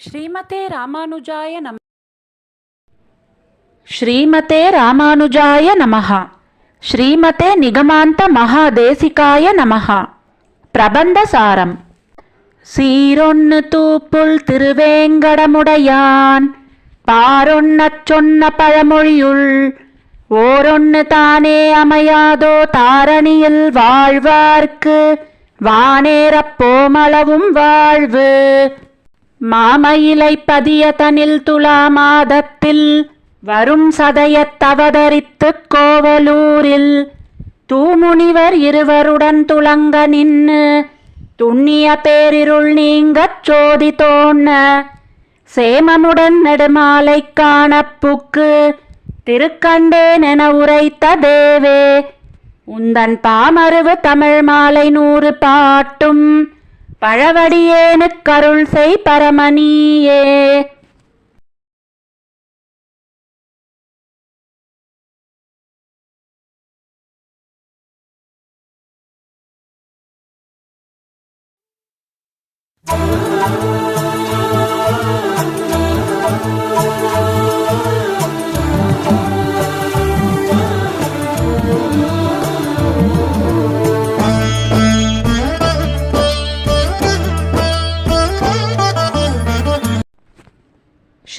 ஸ்ரீமதே ராமானுஜாய நம. ஸ்ரீமதே ராமானுஜாய நமஹா. ஸ்ரீமதே நிகமாந்த மகாதேசிகாய நமஹ. பிரபந்தசாரம் சீரொன்னு தூப்புள் திருவேங்கடமுடையான். பாரொன்னச் சொன்ன பழமொழியுள் ஓரொன்னு தானே அமையாதோ தாரணியில் வாழ்வார்க்கு. வானேறப் போமளவும் வாழ்வு. மாமயிலை பதிய தனில் துலா மாதத்தில் வரும் சதயத் தவதரித்துக் கோவலூரில் தூமுனிவர் இருவருடன் துளங்க நின்னு துண்ணிய பேரிருள் நீங்கச் சோதி தோண்ண சேமமுடன் நெடுமாலை காணப்புக்கு திருக்கண்டேனென உரைத்த தேவே. உந்தன் பாமருவு தமிழ் மாலை நூறு பாட்டும் பழவடியேனுக் கருள் செய் பரமணியே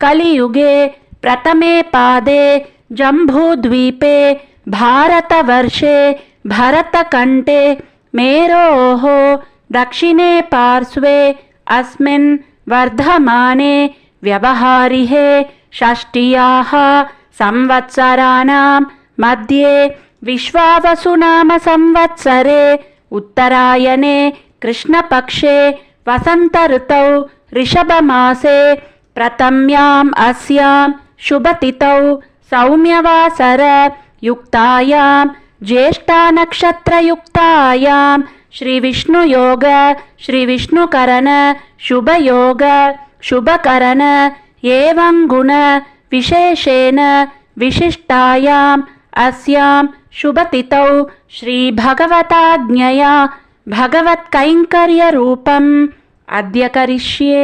कलियुगे प्रथमे पादे जम्बूद्वीपे भारतवर्षे भरतकण्ठे मेरोः दक्षिणे पार्श्वे अस्मिन् वर्धमाने व्यवहारिहे षष्ट्याः संवत्सराणां मध्ये विश्वावसुनामसंवत्सरे उत्तरायणे कृष्णपक्षे वसन्तऋतौ ऋषभमासे प्रथम्याम् अस्यां शुभतिथौ सौम्यवासर युक्तायां ज्येष्ठानक्षत्रयुक्तायां श्रीविष्णुयोग श्रीविष्णुकरण शुभयोग शुभकरण एवं गुण विशेषेण विशिष्टायाम् अस्यां शुभतिथौ श्रीभगवताज्ञया भगवत्कैङ्कर्यरूपम् अद्य करिष्ये